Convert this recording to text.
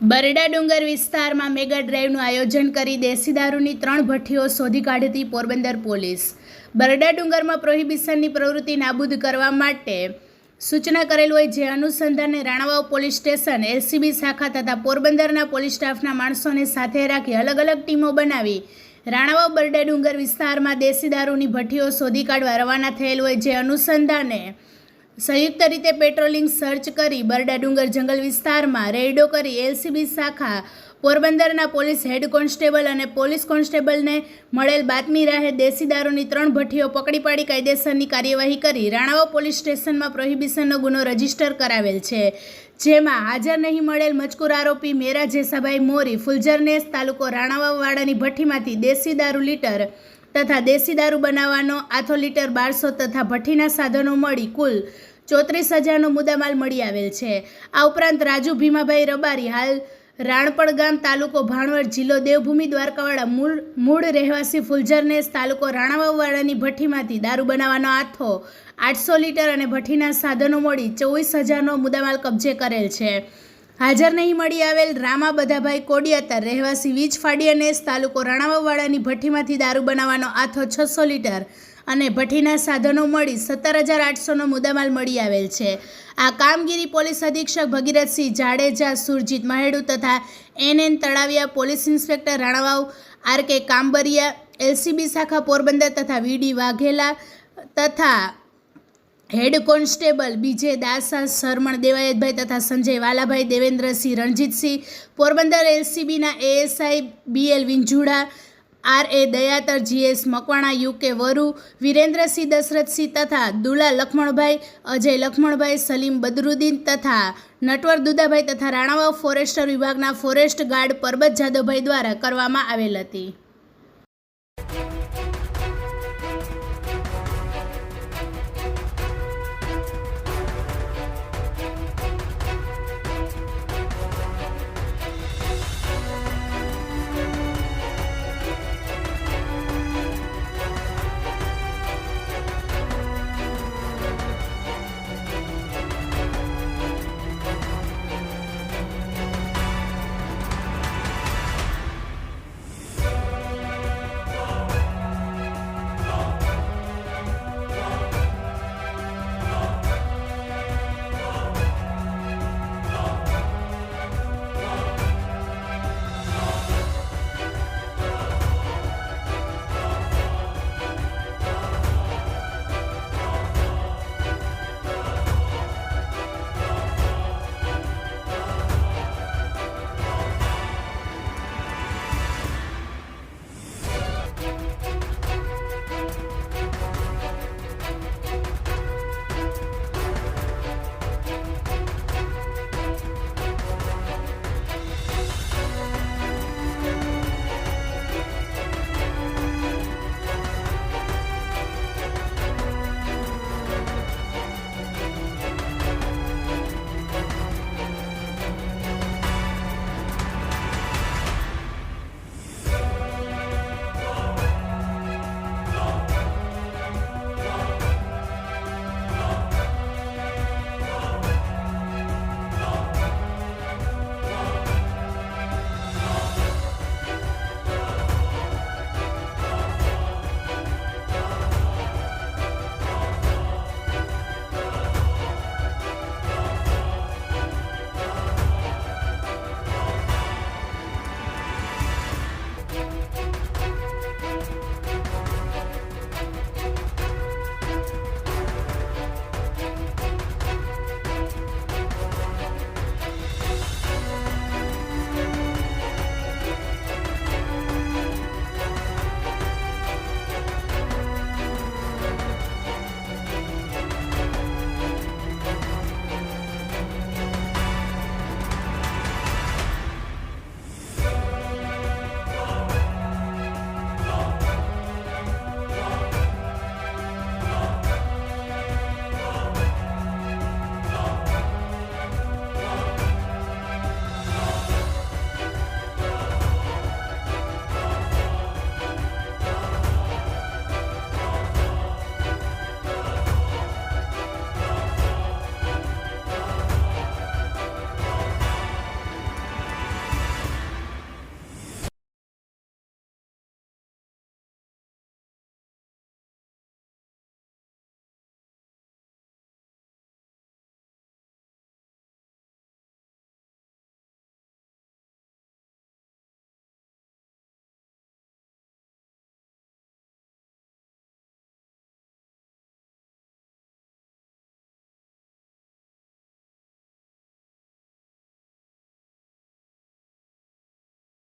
બરડા ડુંગર વિસ્તારમાં મેગા ડ્રાઈવનું આયોજન કરી દેશી દારૂની ત્રણ ભઠ્ઠીઓ શોધી કાઢતી પોરબંદર પોલીસ. બરડા ડુંગરમાં પ્રોહિબિશનની પ્રવૃત્તિ નાબૂદ કરવા માટે સૂચના કરેલ હોય જે અનુસંધાને રાણાવાવ પોલીસ સ્ટેશન, એલસીબી શાખા તથા પોરબંદરના પોલીસ સ્ટાફના માણસોને સાથે રાખી અલગ અલગ ટીમો બનાવી રાણાવાવ બરડા ડુંગર વિસ્તારમાં દેશી દારૂની ભઠ્ઠીઓ શોધી કાઢવા રવાના થયેલ હોય જે અનુસંધાને સંયુક્ત રીતે પેટ્રોલિંગ સર્ચ કરી બરડા ડુંગર જંગલ વિસ્તારમાં રેડો કરી એલસીબી શાખા પોરબંદરના police head constable and police કોન્સ્ટેબલને મળેલ બાતમી રાહે દેશી દારૂની ત્રણ ભઠ્ઠીઓ પકડી પાડી કાયદેસરની કાર્યવાહી કરી રાણાવા પોલીસ સ્ટેશનમાં પ્રોહિબિશનનો ગુનો રજિસ્ટર કરાવેલ છે, જેમાં હાજર નહીં મળેલ મજકૂર આરોપી મેરા જેસાભાઈ મોરી, ફુલઝરનેસ તાલુકો રાણાવાવાડાની ભઠ્ઠીમાંથી દેશી દારૂ લીટર તથા દેશી દારૂ બનાવવાનો આથો લીટર બારસો તથા ભઠ્ઠીના સાધનો મળી કુલ ચોત્રીસ હજારનો મુદ્દામાલ મળી આવેલ છે. આ ઉપરાંત રાજુ ભીમાભાઈ રબારી હાલ રાણપણ ગામ તાલુકો ભાણવડ જિલ્લો દેવભૂમિ દ્વારકાવાડા મૂળ મૂળ રહેવાસી ફુલઝરનેસ તાલુકો રાણાવાવાડાની ભઠ્ઠીમાંથી દારૂ બનાવવાનો આથો આઠસો લીટર અને ભઠ્ઠીના સાધનો મળી ચોવીસ હજારનો મુદ્દામાલ કબજે કરેલ છે. હાજર નહીં મળી આવેલ રામા બધાભાઈ કોડિયાતર રહેવાસી વીજ ફાડિયાનેસ તાલુકો રાણાવાવાડાની ભઠ્ઠીમાંથી દારૂ બનાવવાનો આથો છસો લીટર અને ભઠ્ઠીના સાધનો મળી સત્તર હજાર આઠસોનો મુદ્દામાલ મળી આવેલ છે. આ કામગીરી પોલીસ અધિક્ષક ભગીરથસિંહ જાડેજા, સુરજીત મહેડુ તથા N N Talaviya police inspector Ranavav, R K Kambariya, LCB શાખા પોરબંદર તથા વીડી વાઘેલા તથા હેડ કોન્સ્ટેબલ બીજે દાસા શરમણ દેવાયતભાઈ તથા Sanjay Valabhai, Devendrasinh Ranjitsinh, Porbandar એલસીબીના ASI B L Vinjuda R A Dayatar, G S Makwana, U K Varu, Virendrasinh Dasharathsinh તથા દુલા લખમણભાઈ, અજય લખમણભાઈ, સલીમ બદરુદ્દીન તથા નટવર દુદાભાઈ તથા રાણાવાવ ફોરેસ્ટર વિભાગના ફોરેસ્ટ ગાર્ડ પરબત જાદવભાઈ દ્વારા કરવામાં આવેલ હતી.